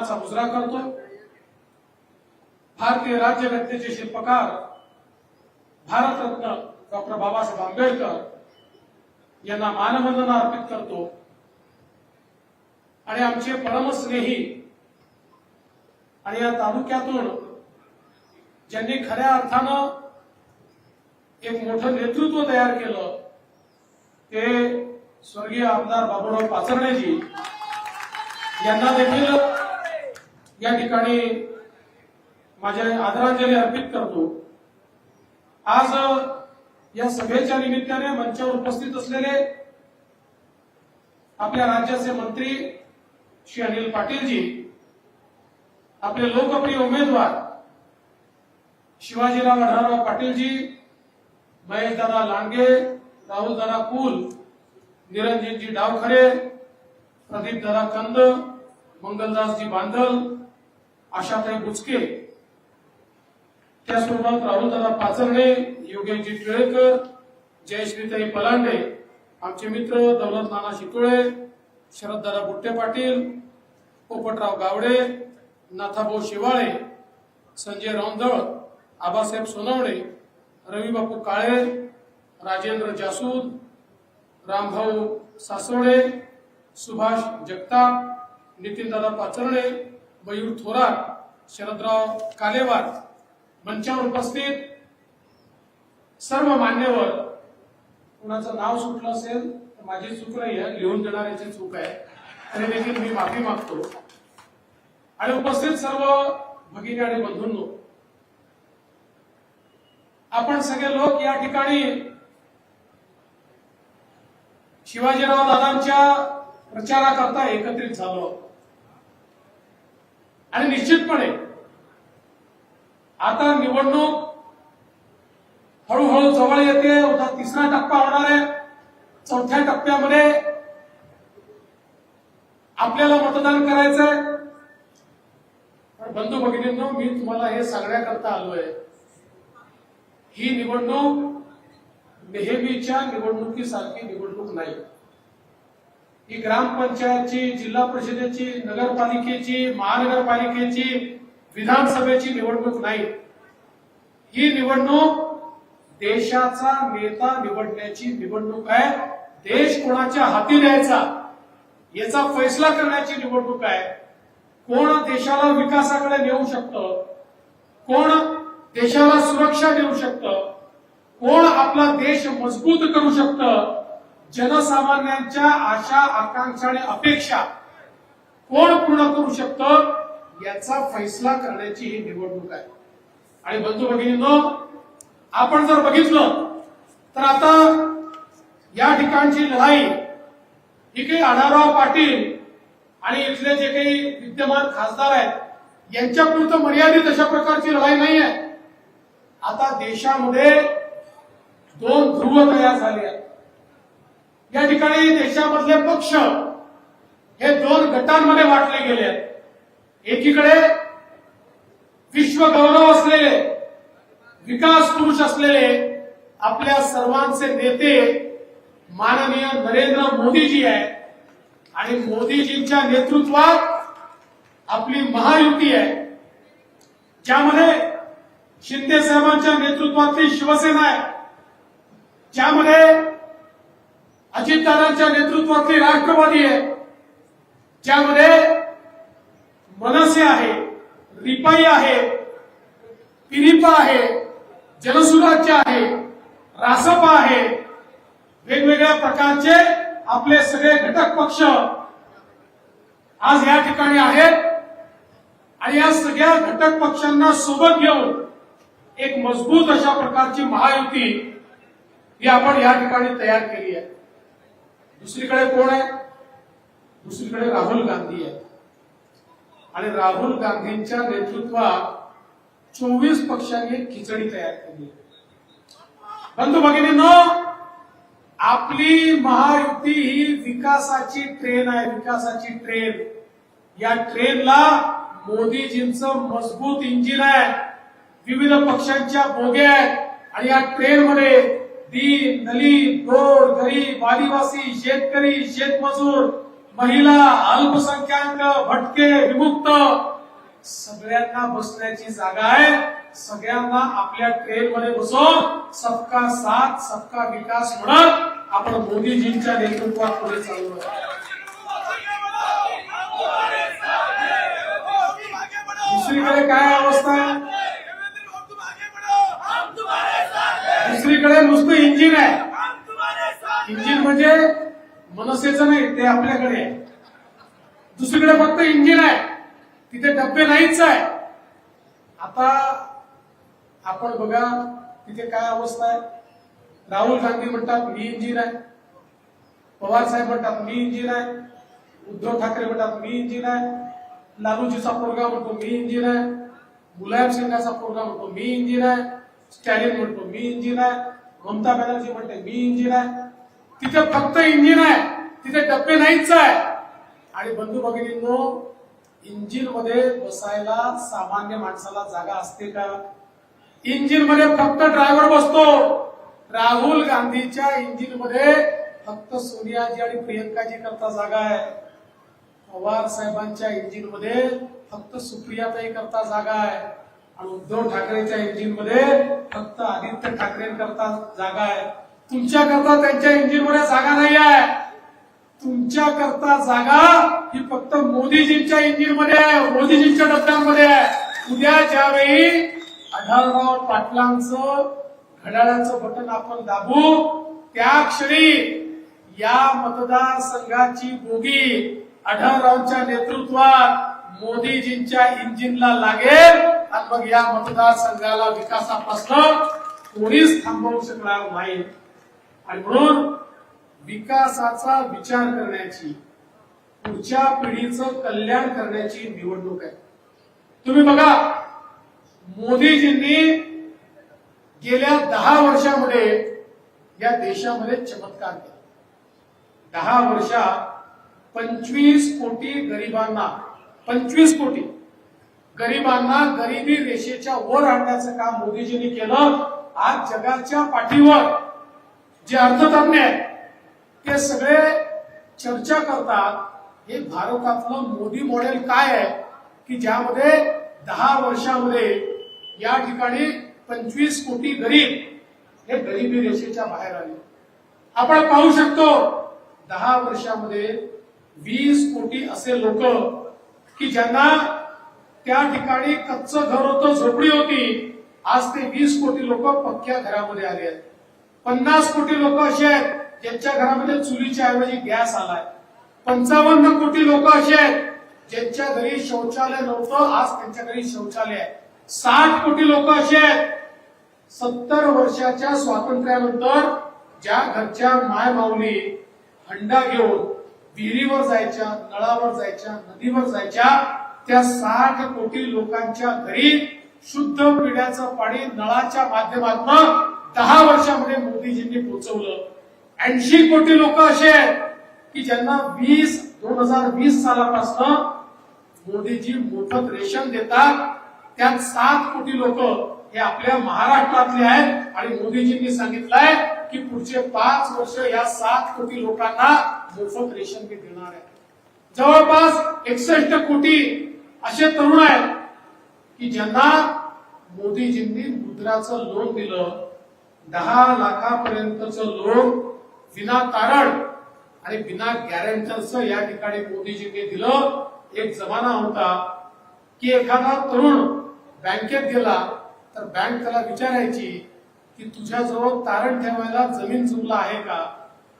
मुजरा करतोय भारतीय राज्यघटनेचे शिल्पकार भारतरत्न डॉक्टर बाबासाहेब आंबेडकर यांना मानवंदना अर्पित करतो. आणि आमचे परमस्नेही आणि या तालुक्यातून ज्यांनी खऱ्या अर्थानं एक मोठं नेतृत्व तयार केलं ते स्वर्गीय आमदार बाबूराव पाचरणेजी यांना देखील या ठिकाणी माझ्या आदरांजली अर्पित करतो. आज या सभेच्या निमित्ताने मंचावर उपस्थित असलेले आपल्या राज्याचे मंत्री श्री अनिल पाटीलजी आपले लोकप्रिय उमेदवार शिवाजीराव आढळराव पाटीलजी महेशदादा लांडगे राहुलदादा कुल निरंजनजी डावखरे प्रदीपदादा कंद मंगलदासजी बांधल आशाताई बुचके त्यासोबत राहुलदादा पाचरणे योगेशजी टिळेकर जयश्रीताई पलांडे आमचे मित्र दौलत नाना शितोळे शरददादा बुट्टे पाटील पोपटराव गावडे नाथाभाऊ शिवाळे संजय रौंदळ आबासाहेब सोनवणे रविबापू काळे राजेंद्र जासूद रामभाऊ सासवडे सुभाष जगताप नितीनदादा पाचरणे मयूर थोरात शरदराव कालेवार मंचावर उपस्थित सर्व मान्यवर. कुणाचं नाव सुटलं असेल तर माझी चूक नाही आहे. लिहून देणाऱ्याची चूक आहे. तरी देखील मी माफी मागतो. आणि उपस्थित सर्व भगिनी आणि बंधूंनो आपण सगळे लोक या ठिकाणी शिवाजीराव दादांच्या प्रचाराकरता एकत्रित झालो आणि निश्चितपणे आता निवडणूक हळूहळू जवळ येते. उद्या तिसरा टप्पा होणार आहे. चौथ्या टप्प्यामध्ये आपल्याला मतदान करायचंय. पण बंधू भगिनींनो मी तुम्हाला हे सांगण्याकरता आलोय. ही निवडणूक नेहमीच्या निवडणुकीसारखी निवडणूक नाही. ही ग्रामपंचायतची जिल्हा परिषदेची नगरपालिकेची महानगरपालिकेची विधानसभेची निवडणूक नाही. ही निवडणूक देशाचा नेता निवडण्याची निवडणूक आहे. देश कोणाच्या हाती द्यायचा याचा फैसला करण्याची निवडणूक आहे. कोण देशाला विकासाकडे नेऊ शकतं? कोण देशाला सुरक्षा देऊ शकतं? कोण आपला देश मजबूत करू शकतं? जनसामान्यांच्या आशा आकांक्षा आणि अपेक्षा कोण पूर्ण करू शकतं याचा फैसला करण्याची ही निवडणूक आहे. आणि बंधू भगिनींनो आपण जर बघितलं तर आता या ठिकाणची लढाई ही काही आढाराव पाटील आणि इथले जे काही विद्यमान खासदार आहेत यांच्यापुरतं मर्यादित अशा प्रकारची लढाई नाही आहे. आता देशामध्ये दोन ध्रुव तयार झाले आहेत. या ठिकाणी देशामधले पक्ष हे दोन गटांमध्ये वाटले गेले आहेत. एकीकडे विश्व गौरव असलेले विकास पुरुष असलेले आपल्या सर्वांचे नेते माननीय नरेंद्र मोदीजी आहे आणि मोदीजींच्या नेतृत्वात आपली महायुती आहे. ज्यामध्ये शिंदे साहेबांच्या नेतृत्वातली शिवसेना आहे. ज्यामध्ये अजितदादांच्या नेतृत्वातली राष्ट्रवादी आहे. ज्यामध्ये मनसे आहे रिपाई आहे पिरिपा आहे जनसुराज्य आहे रासपा आहे. वेगवेगळ्या प्रकारचे आपले सगळे घटक पक्ष आज या ठिकाणी आहेत. आणि या सगळ्या घटक पक्षांना सोबत घेऊन एक मजबूत अशा प्रकारची महायुती ही आपण या ठिकाणी तयार केली आहे. दुसरीकडे कोण आहे? दुसरीकडे राहुल गांधी आहे. आणि राहुल गांधींच्या नेतृत्वात चोवीस पक्षांनी खिचडी तयार केली. बंधू भगिनींनो आपली महायुती ही विकासाची ट्रेन आहे विकासाची ट्रेन या ट्रेनला मोदीजींचं मजबूत इंजिन आहे. विविध पक्षांच्या बोग्या आहेत. आणि या ट्रेनमध्ये दीन दलित गोर गरीब आदिवासी शेतकरी शेतमजूर महिला अल्पसंख्याक भटके विमुक्त. सगळ्यांना बसण्याची जागा आहे. सगळ्यांना आपल्या ट्रेन मध्ये बसून सबका साथ सबका विकास म्हणत आपण मोदीजींच्या नेतृत्वात पुढे चालू दुसरीकडे काय अवस्था आहे? दुसरीकडे नुसतं इंजिन आहे. इंजिन म्हणजे मनसेचं नाही ते आपल्याकडे आहे. दुसरीकडे फक्त इंजिन आहे. तिथे डब्बे नाहीच आहे. आता आपण बघा तिथे काय अवस्था आहे? राहुल गांधी म्हणतात मी इंजिन आहे. पवार साहेब म्हणतात मी इंजिन आहे. उद्धव ठाकरे म्हणतात मी इंजिन आहे. लालूजीचा पोरगा म्हणतो मी इंजिन आहे. मुलायम सिंगाचा पोरगा म्हणतो मी इंजिन आहे. स्टॅलिन म्हणतो मी इंजिन आहे. ममता बॅनर्जी म्हणते मी इंजिन आहे. तिथे फक्त इंजिन आहे. तिथे डब्बे नाहीच आहे. आणि बंधू भगिनींनो इंजिनमध्ये बसायला सामान्य माणसाला जागा असते का? इंजिनमध्ये फक्त ड्रायव्हर बसतो. राहुल गांधीच्या इंजिनमध्ये फक्त सोनियाजी आणि प्रियंकाजी करता जागा आहे. पवार साहेबांच्या इंजिनमध्ये फक्त सुप्रियाताई करता जागा आहे. आणि उद्धव ठाकरेच्या इंजिनमध्ये फक्त आदित्य ठाकरेंकरता जागा आहे. तुमच्याकरता त्यांच्या इंजिनमध्ये जागा नाही आहे. तुमच्याकरता जागा ही फक्त मोदीजींच्या इंजिनमध्ये आहे मोदीजींच्या डब्यांमध्ये आहे. उद्या ज्यावेळी आढळराव पाटलांचं घड्याळाचं बटन आपण दाबू त्या क्षणी या मतदारसंघाची बोगी आढळरावच्या नेतृत्वात मोदीजींच्या इंजिनला लागेल. आणि मग या मतदारसंघाला विकासापासून कोणीच थांबवू शकणार नाही. आणि म्हणून विकासाचा विचार करण्याची पुढच्या पिढीचं कल्याण करण्याची निवडणूक आहे. तुम्ही बघा मोदीजींनी गेल्या दहा वर्षामध्ये या देशामध्ये चमत्कार केला. दहा वर्षात पंचवीस कोटी गरिबांना पंचवीस कोटी गरिबांना गरिबी रेषेच्या वर आणण्याचं काम मोदीजींनी केलं. आज जगाच्या पाठीवर जे अर्थतज्ञ आहेत ते सगळे चर्चा करतात हे भारतातलं मोदी मॉडेल काय आहे की ज्यामध्ये दहा वर्षामध्ये या ठिकाणी पंचवीस कोटी गरीब हे गरिबी रेषेच्या बाहेर आले. आपण पाहू शकतो दहा वर्षामध्ये वीस कोटी असे लोक की ज्यांना त्या ठिकाणी कच्चं घर होतं झोपडी होती. आज ते वीस कोटी लोक पक्क्या घरामध्ये आले आहेत. पन्नास कोटी लोक असे आहेत ज्यांच्या घरामध्ये चुलीच्या ऐवजी गॅस आलाय. पंचावन्न कोटी लोक असे आहेत ज्यांच्या घरी शौचालय नव्हतं आज त्यांच्या घरी शौचालय आहे. साठ कोटी लोक असे आहेत. सत्तर वर्षाच्या स्वातंत्र्यानंतर ज्या घरच्या माय माऊली हंडा घेऊन विहिरीवर जायच्या नळावर जायच्या नदीवर जायच्या त्या साठ कोटी लोकांच्या घरी शुद्ध पिण्याचं पाणी नळाच्या माध्यमातून दहा वर्षामध्ये मोदीजींनी पोहोचवलं. ऐंशी कोटी लोक असे आहेत की ज्यांना वीस दोन हजार वीस सालापासून मोदीजी मोफत रेशन देतात. त्यात सात कोटी लोक हे आपल्या महाराष्ट्रातले आहेत आणि मोदीजींनी सांगितलंय की पुढचे पाच वर्ष या सात कोटी लोकांना मोफत रेशन मी देणार आहे. जवळपास एकसष्ट कोटी असे तरुण आहेत की ज्यांना मोदीजींनी मुद्राचं लोन दिलं दहा लाखापर्यंतचं लोन विना तारण आणि बिना गॅरंटरचं या ठिकाणी मोदीजींनी दिलं. एक जमाना होता की एखादा तरुण बँकेत गेला तर बँक त्याला विचारायची की तुझ्याजवळ तारण ठेवायला जमीन जुमला आहे का?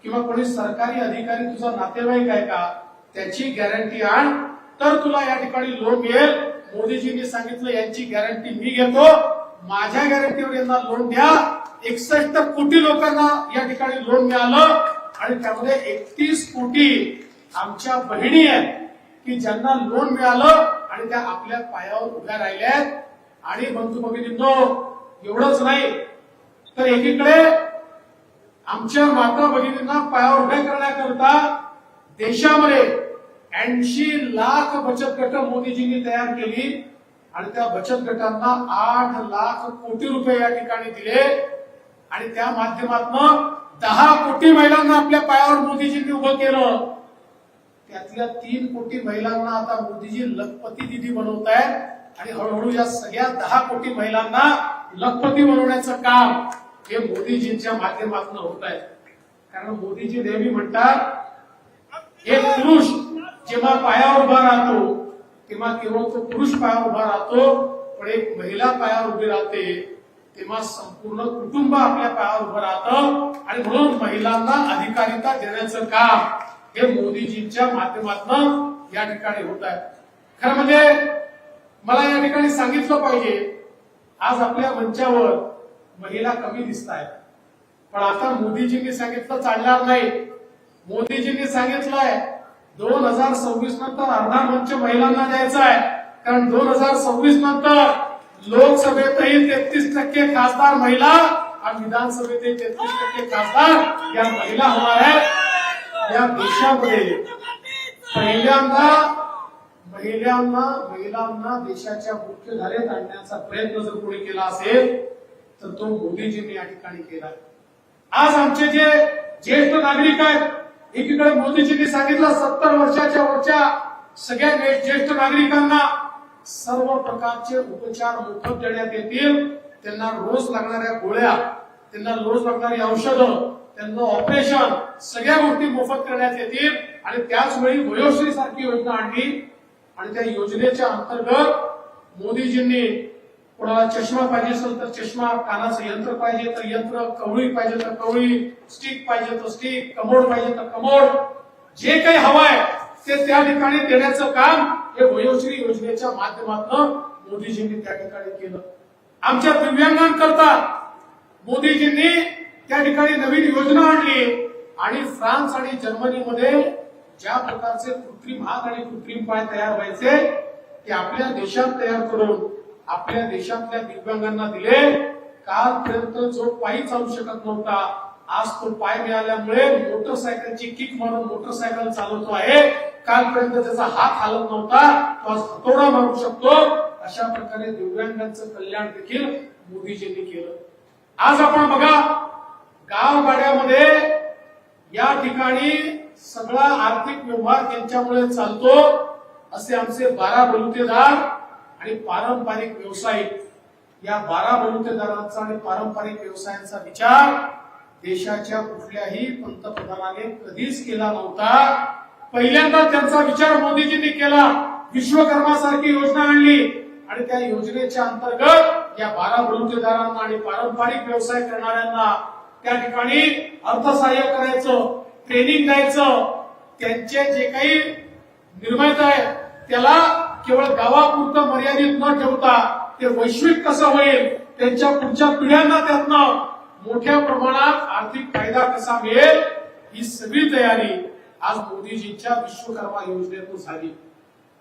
किंवा कोणी सरकारी अधिकारी तुझा नातेवाईक आहे का? त्याची गॅरंटी आण. तर तुला या ठिकाणी लोन मिळेल. मोदीजींनी सांगितलं यांची गॅरंटी मी घेतो. माझ्या गॅरंटीवर यांना लोन द्या. एकसष्ट कोटी लोकांना या ठिकाणी लोन मिळालं. आणि त्यामध्ये एकतीस कोटी आमच्या बहिणी आहेत की ज्यांना लोन मिळालं आणि त्या आपल्या पायावर उभ्या राहिल्या आहेत. आणि बंधू भगिनींनो एवढंच नाही तर एकीकडे आमच्या माता भगिनींना पायावर उभ्या करण्याकरता देशामध्ये ऐंशी लाख बचत गट मोदीजींनी तयार केली आणि त्या बचत गटांना आठ लाख कोटी रुपये या ठिकाणी दिले. आणि त्या माध्यमातून दहा कोटी महिलांना आपल्या पायावर मोदीजींनी उभं केलं. त्यातल्या तीन कोटी महिलांना आता मोदीजी लखपती दिदी बनवत आहेत. आणि हळूहळू या सगळ्या दहा कोटी महिलांना लखपती बनवण्याचं काम हे मोदीजींच्या माध्यमातून होत आहे. कारण मोदीजी नेहमी म्हणतात एक पुरुष जेव्हा पायावर उभा राहतो तेव्हा केवळ तो पुरुष पायावर उभा राहतो पण एक महिला पायावर उभी राहते तेव्हा संपूर्ण कुटुंब आपल्या पायावर उभं राहतं. आणि म्हणून महिलांना अधिकारिता देण्याचं काम हे मोदीजींच्या माध्यमातून या ठिकाणी होत आहे. खरं म्हणजे मला या ठिकाणी सांगितलं पाहिजे आज आपल्या मंचावर महिला कमी दिसत आहेत. पण आता मोदीजींनी सांगितलं चालणार नाही. मोदीजींनी सांगितलंय दोन हजार सव्वीस नंतर अर्धा मंच महिलांना द्यायचा आहे. कारण दोन हजार सव्वीस नंतर लोकसभेतही तेहतीस टक्के खासदार महिला आणि विधानसभेतही तेहतीस टक्के खासदार या महिला होणार आहेत. या देशामध्ये पहिल्यांदा महिलांना महिलांना देशाच्या मुख्य धारेत आणण्याचा प्रयत्न जर कोणी केला असेल तर तो मोदीजींनी या ठिकाणी केला. आज आमचे जे ज्येष्ठ नागरिक आहेत एकीकडे मोदीजींनी सांगितलं सत्तर वर्षाच्या वरच्या सगळ्या ज्येष्ठ नागरिकांना सर्व प्रकारचे उपचार मोफत देण्यात येतील. त्यांना रोज लागणाऱ्या गोळ्या त्यांना रोज लागणारी औषधं त्यांना ऑपरेशन सगळ्या गोष्टी मोफत करण्यात येतील. आणि त्याचवेळी वयोश्री सारखी योजना आणली. आणि त्या योजनेच्या अंतर्गत मोदीजींनी कोणाला चष्मा पाहिजे असेल तर चष्मा कानाचं यंत्र पाहिजे तर यंत्र कवळी पाहिजे तर कवळी स्टिक पाहिजे तर स्टिक कमोड पाहिजे तर कमोड. जे काही हवंय ते त्या ठिकाणी देण्याचं काम हे वयोश्री योजनेच्या माध्यमातून मोदीजींनी त्या ठिकाणी केलं. आमच्या दिव्यांगांकरता मोदीजींनी त्या ठिकाणी नवीन योजना आणली आणि फ्रान्स आणि जर्मनीमध्ये ज्या प्रकारचे कृत्रिम हात आणि कृत्रिम पाय तयार व्हायचे ते आपल्या देशात तयार करून आपल्या देशातल्या दिव्यांगांना दिले. कालपर्यंत जो पायी चालू शकत नव्हता आज तो पाय मिळाल्यामुळे मोटरसायकलची किक मारून मोटरसायकल चालवतो आहे. कालपर्यंत त्याचा हात हालत नव्हता तो आज हतोडा मारू शकतो. अशा प्रकारे दिव्यांगांचं कल्याण देखील मोदीजींनी केलं. आज आपण बघा गावगाड्यामध्ये या ठिकाणी सगळा आर्थिक व्यवहार त्यांच्यामुळे चालतो. असे आमचे बारा बलुतेदार आणि पारंपरिक व्यावसायिक या बारा बलुतेदारांचा आणि पारंपरिक व्यवसायांचा विचार देशाच्या कुठल्याही पंतप्रधानाने कधीच केला नव्हता. पहिल्यांदा त्यांचा विचार मोदीजींनी केला. विश्वकर्मासारखी योजना आणली. आणि त्या योजनेच्या अंतर्गत या बारा बलुतेदारांना आणि पारंपरिक व्यवसाय करणाऱ्यांना त्या ठिकाणी अर्थसहाय्य करायचं ट्रेनिंग द्यायचं. त्यांचे जे काही निर्माता आहेत त्याला केवळ गावापुरतं मर्यादित न ठेवता ते वैश्विक कसं होईल त्यांच्या पुढच्या पिढ्यांना त्यातनं मोठ्या प्रमाणात आर्थिक फायदा कसा मिळेल ही सगळी तयारी आज मोदीजींच्या विश्वकर्मा योजनेतून झाली.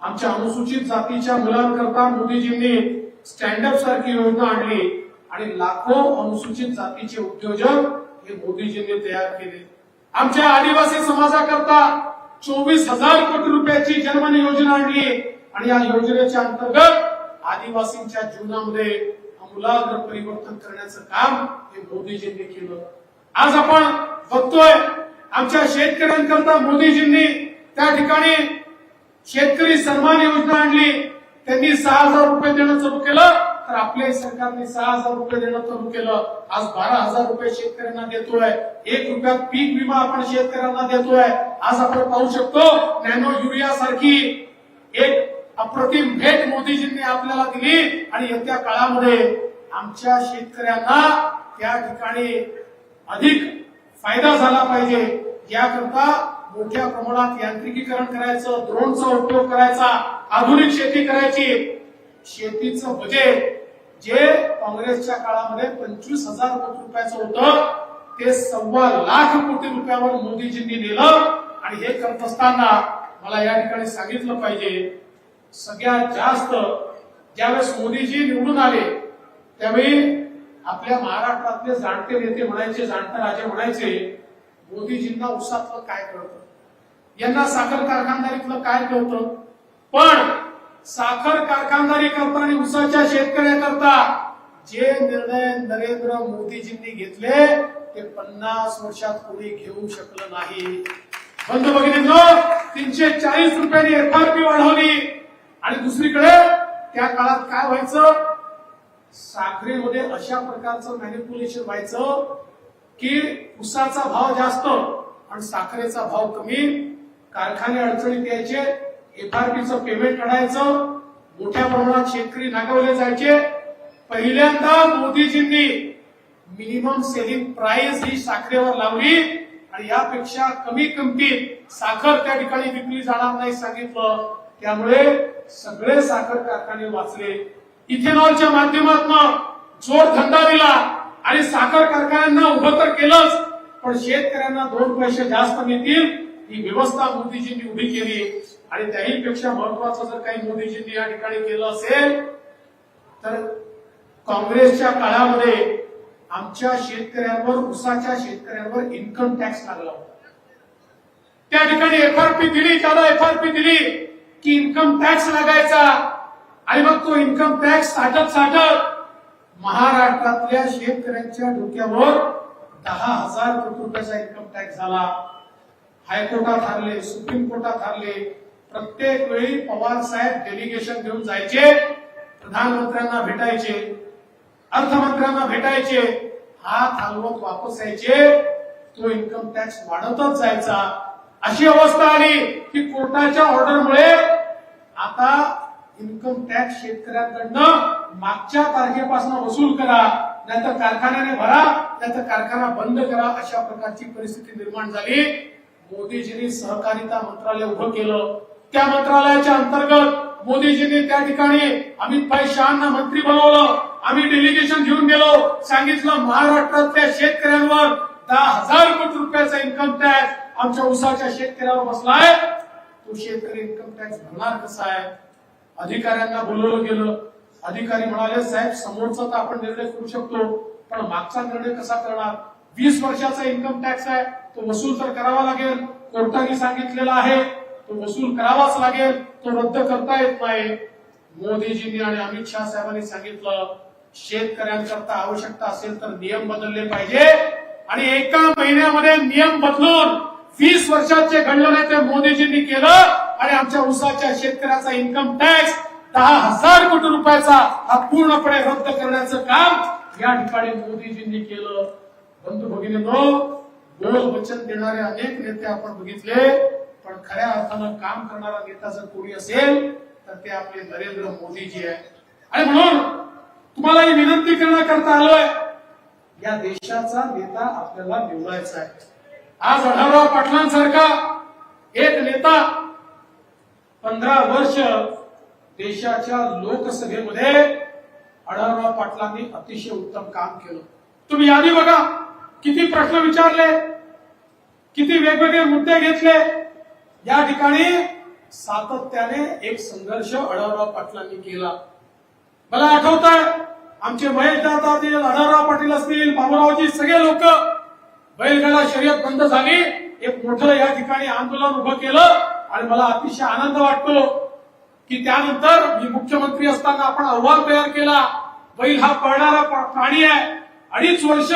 आमच्या अनुसूचित जातीच्या मुलांकरता मोदीजींनी स्टँडअप सारखी योजना आणली आणि लाखो अनुसूचित जातीचे उद्योजक हे मोदीजींनी तयार केले. आमच्या आदिवासी समाजाकरता चोवीस हजार कोटी रुपयाची जन्मन योजना आणली. आणि या योजनेच्या अंतर्गत आदिवासींच्या जीवनामध्ये आमूलाग्र परिवर्तन करण्याचं काम हे मोदीजींनी केलं. आज आपण बघतोय आमच्या शेतकऱ्यांकरता मोदीजींनी त्या ठिकाणी शेतकरी सन्मान योजना आणली. त्यांनी सहा हजार रुपये देणं चालू केलं तर आपल्या सरकारने सहा हजार रुपये देणं चालू केलं. आज बारा हजार रुपये शेतकऱ्यांना देतोय. एक रुपयात पीक विमा आपण शेतकऱ्यांना देतोय. आज आपण पाहू शकतो नॅनो युरिया सारखी एक अप्रतिम भेट मोदीजींनी आपल्याला दिली. आणि येत्या काळामध्ये आमच्या शेतकऱ्यांना त्या ठिकाणी अधिक फायदा झाला पाहिजे. याकरता मोठ्या प्रमाणात यांत्रिकीकरण करायचं ड्रोनचा उपयोग करायचा आधुनिक शेती करायची. शेतीचं बजेट जे काँग्रेसच्या काळामध्ये पंचवीस हजार कोटी रुपयाचं होतं ते सव्वा लाख कोटी रुपयावर मोदीजींनी नेलं. आणि हे करत असताना मला या ठिकाणी सांगितलं पाहिजे. सगळ्यात जास्त ज्यावेळेस मोदीजी निवडून आले त्यावेळी आपल्या महाराष्ट्रातले जाणते नेते म्हणायचे जाणते राजे म्हणायचे मोदीजींना उसातलं काय कळतं? यांना साखर कारखानदारीतलं काय कळतं? पण साखर कारखानदारी करता आणि उसाच्या शेतकऱ्याकरता जे निर्णय नरेंद्र मोदीजींनी घेतले ते पन्नास वर्षात कोणी घेऊ शकलं नाही. बंधू भगिनींनो तीनशे चाळीस रुपयांनी एफआरपी वाढवली. आणि दुसरीकडे त्या काळात काय व्हायचं? साखरेमध्ये अशा प्रकारचं मॅनिप्युलेशन व्हायचं की उसाचा भाव जास्त आणि साखरेचा भाव कमी. कारखाने अडचणीत यायचे एफआरपीचं पेमेंट अडायचं मोठ्या प्रमाणात शेतकरी नागवले जायचे. पहिल्यांदा मोदीजींनी मिनिमम सेलिंग प्राइस ही साखरेवर लावली आणि यापेक्षा कमी किमतीत साखर त्या ठिकाणी विकली जाणार नाही सांगितलं. त्यामुळे सगळे साखर कारखाने वाचले. इथेनॉलच्या माध्यमातून जोड धंदा दिला आणि साखर कारखान्यांना उभं तर केलंच पण शेतकऱ्यांना दोन पैसे जास्त मिळतील ही व्यवस्था मोदीजींनी उभी केली. आणि त्याहीपेक्षा महत्वाचं जर काही मोदीजींनी या ठिकाणी केलं असेल तर काँग्रेसच्या काळामध्ये आमच्या शेतकऱ्यांवर उसाच्या शेतकऱ्यांवर इन्कम टॅक्स लागला होता. त्या ठिकाणी एफआरपी दिली त्याला एफआरपी दिली. की इन्कम टॅक्स लागायचा. आणि मग तो इन्कम टॅक्स साठत साठत महाराष्ट्रातल्या शेतकऱ्यांच्या डोक्यावर दहा हजार कोटी रुपयाचा इन्कम टॅक्स झाला. हायकोर्टात हरले सुप्रीम कोर्टात हरले. प्रत्येक वेळी पवार साहेब डेलिगेशन घेऊन जायचे प्रधानमंत्र्यांना भेटायचे अर्थमंत्र्यांना भेटायचे. हात हलवत वापस यायचे. तो इन्कम टॅक्स वाढतच जायचा. अशी अवस्था आली की कोर्टाच्या ऑर्डरमुळे आता इन्कम टॅक्स शेतकऱ्यांकडनं मागच्या तारखेपासून वसूल करा नाहीतर कारखान्याने भरा नाहीतर कारखाना बंद करा अशा प्रकारची परिस्थिती निर्माण झाली. मोदीजींनी सहकारिता मंत्रालय उभं केलं. त्या मंत्रालयाच्या अंतर्गत मोदीजींनी त्या ठिकाणी अमित भाई शहाना मंत्री बनवलं. आम्ही डेलिगेशन घेऊन गेलो. सांगितलं महाराष्ट्रातल्या शेतकऱ्यांवर दहा हजार कोटी रुपयाचा इन्कम टॅक्स आमच्या उसाच्या शेतकऱ्यावर बसलाय. तो शेतकरी इन्कम टॅक्स भरणार कसा आहे? अधिकाऱ्यांना बोलवलं गेलं. अधिकारी म्हणाले साहेब समोरचा तर आपण निर्णय करू शकतो पण मागचा निर्णय कसा करणार? वीस वर्षाचा इन्कम टॅक्स आहे तो वसूल तर करावा लागेल. कोर्टाने सांगितलेला आहे तो वसूल करावाच लागेल. तो रद्द करता येत नाही. मोदीजींनी आणि अमित शहा साहेबांनी सांगितलं शेतकऱ्यांकरता आवश्यकता असेल तर नियम बदलले पाहिजे आणि एका महिन्यामध्ये नियम बदलून वीस वर्षात जे घडलं ते मोदीजींनी केलं आणि आमच्या उसाच्या शेतकऱ्याचा इन्कम टॅक्स दहा हजार कोटी रुपयाचा हा पूर्णपणे रद्द करण्याचं काम या ठिकाणी मोदीजींनी केलं. बंधू भगिनींनो बोल वचन देणारे अनेक नेते आपण बघितले पण खऱ्या अर्थानं काम करणारा नेता जर कोणी असेल तर ते आपले नरेंद्र मोदीजी आहे आणि म्हणून तुम्हाला ही विनंती करण्याकरता आलोय या देशाचा नेता आपल्याला निवडायचा आहे. आज आढळराव पाटलांसारखा एक नेता पंधरा वर्ष देशाच्या लोकसभेमध्ये आढळराव पाटलांनी अतिशय उत्तम काम केलं. तुम्ही यादी बघा किती प्रश्न विचारले किती वेगवेगळे मुद्दे घेतले. या ठिकाणी सातत्याने एक संघर्ष आढळराव पाटलांनी केला. मला आठवत आहे आमचे महेश दादा असतील आढळराव पाटील असतील बाबूरावजी सगळे लोक बैलगाडा शर्यत बंद झाली. एक मोठं या ठिकाणी आंदोलन उभं केलं आणि मला अतिशय आनंद वाटतो की त्यानंतर मी मुख्यमंत्री असताना आपण अहवाल तयार केला. बैल हा पळणारा प्राणी आहे. अडीच वर्ष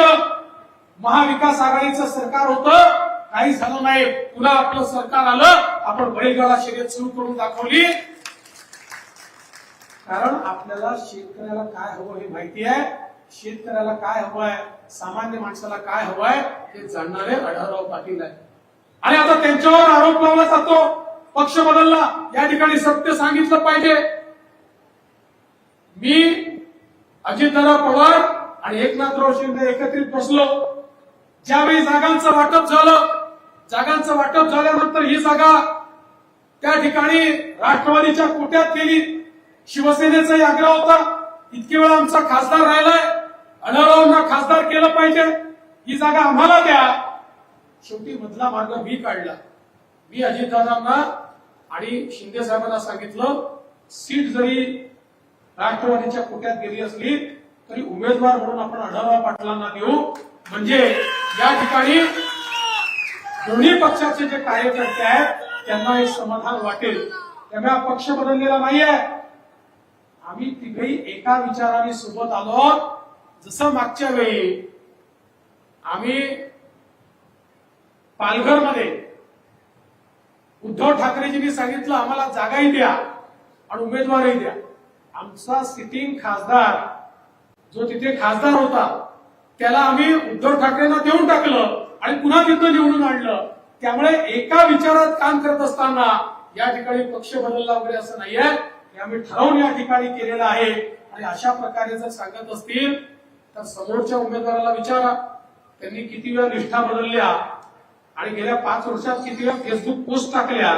महाविकास आघाडीचं सरकार होतं. काही झालं नाही. पुन्हा आपलं सरकार आलं. आपण बैलगाडा शर्यत सुरू करून दाखवली. कारण आपल्याला शेतकऱ्याला काय हवं हे माहिती आहे. शेतकऱ्याला काय हवंय सामान्य माणसाला काय हवं आहे हे जाणणारे आढळराव पाटील आहे आणि आता त्यांच्यावर आरोप लावला जातो. पक्ष बदलला. या ठिकाणी सत्य सांगितलं पाहिजे. मी अजितदादा पवार आणि एकनाथराव शिंदे एकत्रित बसलो. ज्यावेळी जागांचं वाटप झालं जागांचं वाटप झाल्यानंतर ही जागा त्या ठिकाणी राष्ट्रवादीच्या कोट्यात गेली. शिवसेनेचाही आग्रह होता. इतके वेळ आमचा खासदार राहिलाय. अढळरावांना खासदार केलं पाहिजे. ही जागा आम्हाला द्या. शेवटी मधला मार्ग मी काढला. मी अजितदादांना आणि शिंदे साहेबांना सांगितलं सीट जरी राष्ट्रवादीच्या कोट्यात गेली असली तरी उमेदवार म्हणून आपण आढळराव पाटलांना देऊ. म्हणजे या ठिकाणी दोन्ही पक्षाचे जे कार्यकर्ते आहेत त्यांना एक समाधान वाटेल. त्यामुळे हा पक्ष बदललेला नाहीये. आम्ही तिघही एका विचाराने सोबत आलो आहोत. जसं मागच्या वेळी आम्ही पालघरमध्ये उद्धव ठाकरेजींनी सांगितलं आम्हाला जागाही द्या आणि उमेदवारही द्या. आमचा सिटिंग खासदार जो तिथे खासदार होता त्याला आम्ही उद्धव ठाकरेंना देऊन टाकलं आणि पुन्हा तिथं निवडून आणलं. त्यामुळे एका विचारात काम करत असताना या ठिकाणी पक्ष बदलला वगैरे असं नाहीये. हे आम्ही ठरवून या ठिकाणी केलेलं आहे. आणि अशा प्रकारे जर सांगत असतील तर समोरच्या उमेदवाराला विचारा. त्यांनी किती वेळा निष्ठा बदलल्या आणि गेल्या पाच वर्षात किती वेळा फेसबुक पोस्ट टाकल्या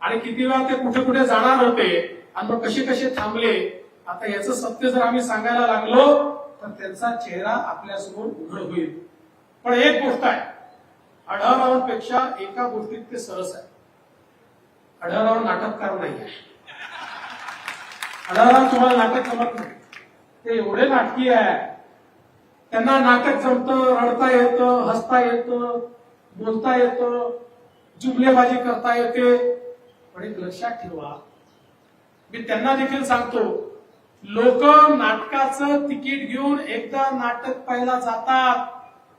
आणि किती वेळा ते कुठे कुठे जाणार होते आणि मग कसे कसे थांबले. आता याचं सत्य जर आम्ही सांगायला लागलो तर त्यांचा चेहरा आपल्यासमोर उघड होईल. पण एक गोष्ट आहे आढळरावांपेक्षा एका गोष्टीत ते सरस आहे. आढळराव नाटककार नाही आहे. आढळराव तुम्हाला नाटक जमत नाही. ते एवढे नाटकी आहे. त्यांना नाटक जमतं रडता येतं हसता येतं बोलता येतं जुमलेबाजी करता येते. पण एक लक्षात ठेवा मी त्यांना देखील सांगतो लोक नाटकाचं तिकीट घेऊन एकदा नाटक पाहायला जातात.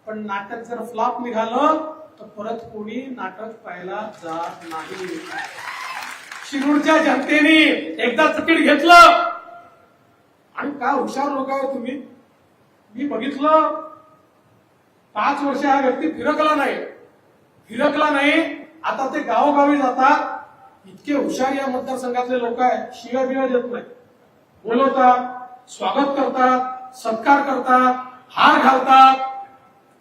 पण नाटक जर फ्लॉप निघालं तर परत कोणी नाटक पाहायला जात नाही. शिरूरच्या जनतेने एकदा तिकीट घेतलं. आणि का हुशार लोक आहे तुम्ही? मी बघितलं पाच वर्ष हा व्यक्ती फिरकला नाही. फिरकला नाही. आता ते गावोगावी जातात. इतके हुशार या मतदारसंघातले लोक आहेत. शिव्या बिव्या देत नाही बोलवतात स्वागत करतात सत्कार करतात हार घालतात.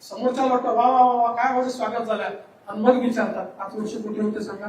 समोरच्या वाटतं वा वा वा वा, काय माझं स्वागत झालं? आणि मग विचारतात. पाच वर्ष कुठे होते सांगा?